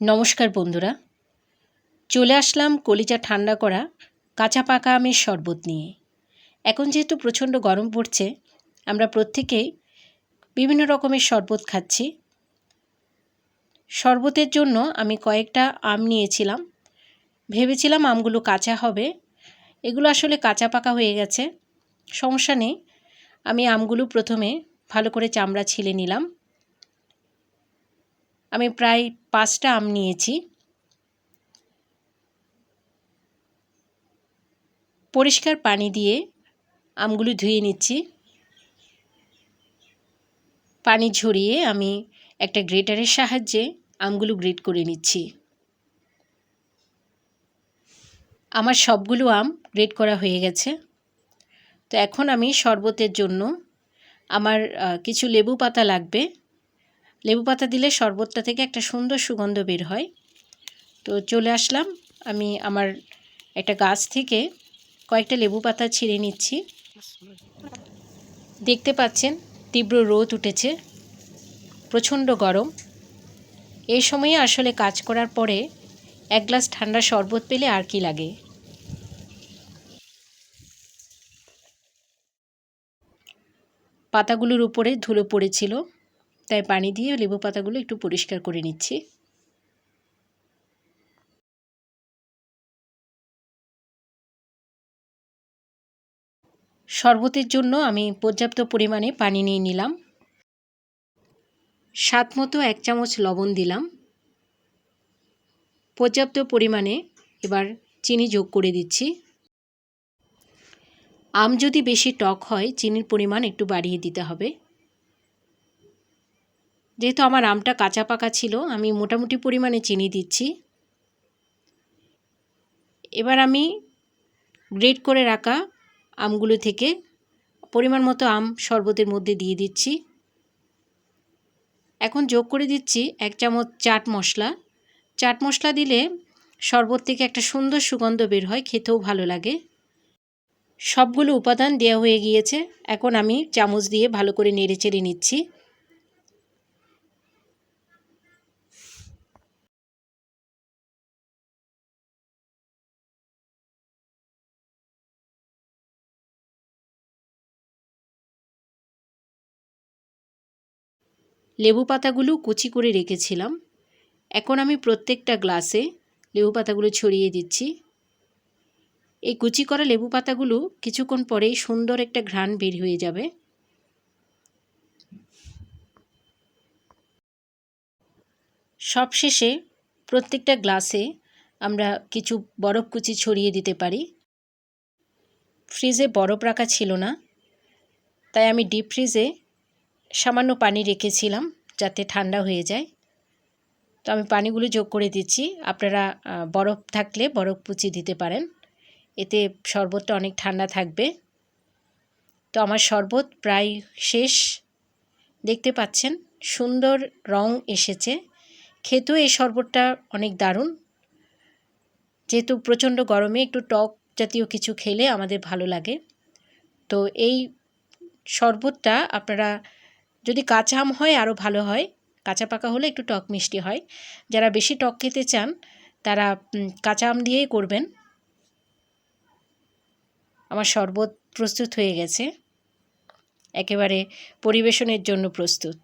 নমস্কার বন্ধুরা। চলে আসলাম কলিজা ঠান্ডা করা কাঁচা পাকা আমের শরবত নিয়ে। এখন যেহেতু প্রচণ্ড গরম পড়ছে, আমরা প্রত্যেকেই বিভিন্ন রকমের শরবত খাচ্ছি। শরবতের জন্য আমি কয়েকটা আম নিয়েছিলাম। ভেবেছিলাম আমগুলো কাঁচা হবে। এগুলো আসলে কাঁচা পাকা হয়ে গেছে। সমস্যা নেই। আমি আমগুলো প্রথমে ভালো করে চামড়া ছিলে নিলাম। আমি প্রায় পাঁচটা আম নিয়েছি। পরিষ্কার পানি দিয়ে আমগুলো ধুয়ে নিচ্ছি। পানি ঝরিয়ে আমি একটা গ্রেটারের সাহায্যে আমগুলো গ্রেট করে নিচ্ছি। আমার সবগুলো আম গ্রেট করা হয়ে গেছে। তো এখন আমি শরবতের জন্য আমার কিছু লেবু পাতা লাগবে। লেবু পাতা দিলে শরবতটা থেকে একটা সুন্দর সুগন্ধ বের হয়। তো চলে আসলাম। আমি আমার একটা গাছ থেকে কয়েকটা লেবু পাতা ছিঁড়ে নিচ্ছি। দেখতে পাচ্ছেন, তীব্র রোদ উঠেছে, প্রচণ্ড গরম। এই সময়ে আসলে কাজ করার পরে এক গ্লাস ঠান্ডা শরবত পেলে আর কি লাগে। পাতাগুলোর উপরে ধুলো পড়েছিল। তাই পানি দিয়ে লেবু পাতাগুলো একটু পরিষ্কার করে নিচ্ছি। শরবতের জন্য আমি পর্যাপ্ত পরিমাণে পানি নিয়ে নিলাম। স্বাদ মতো এক চামচ লবণ দিলাম। পর্যাপ্ত পরিমাণে এবার চিনি যোগ করে দিচ্ছি। আম যদি বেশি টক হয়, চিনির পরিমাণ একটু বাড়িয়ে দিতে হবে। যেহেতু আমার আমটা কাঁচা পাকা ছিল, আমি মোটামুটি পরিমাণে চিনি দিচ্ছি। এবার আমি গ্রেট করে রাখা আমগুলো থেকে পরিমাণ মতো আম শরবতের মধ্যে দিয়ে দিচ্ছি। এখন যোগ করে দিচ্ছি এক চামচ চাট মশলা। চাট মশলা দিলে শরবত থেকে একটা সুন্দর সুগন্ধ বের হয়, খেতেও ভালো লাগে। সবগুলো উপাদান দেওয়া হয়ে গিয়েছে, এখন আমি চামচ দিয়ে ভালো করে নেড়ে চেড়ে নিচ্ছি। লেবু পাতাগুলো কুচি করে রেখেছিলাম। এখন আমি প্রত্যেকটা গ্লাসে লেবু পাতাগুলো ছড়িয়ে দিচ্ছি। এই কুচি করা লেবু পাতাগুলো কিছুক্ষণ পরেই সুন্দর একটা ঘ্রাণ বের হয়ে যাবে। সবশেষে প্রত্যেকটা গ্লাসে আমরা কিছু বরফ কুচি ছড়িয়ে দিতে পারি। ফ্রিজে বরফ রাখা ছিল না, তাই আমি ডিপ ফ্রিজে সামান্য পানি রেখেছিলাম যাতে ঠান্ডা হয়ে যায়। তো আমি পানিগুলো যোগ করে দিচ্ছি। আপনারা বরফ থাকলে বরফ পুচি দিতে পারেন। এতে শরবতটা অনেক ঠান্ডা থাকবে। তো আমার শরবত প্রায় শেষ। দেখতে পাচ্ছেন, সুন্দর রং এসেছে। খেতেও এই শরবতটা অনেক দারুণ। যেহেতু প্রচণ্ড গরমে একটু টক জাতীয় কিছু খেলে আমাদের ভালো লাগে। তো এই শরবতটা আপনারা যদি কাঁচা আম হয় আরও ভালো হয়। কাঁচা পাকা হলে একটু টক মিষ্টি হয়। যারা বেশি টক খেতে চান, তারা কাঁচা আম দিয়েই করবেন। আমার শরবত প্রস্তুত হয়ে গেছে। একেবারে পরিবেশনের জন্য প্রস্তুত।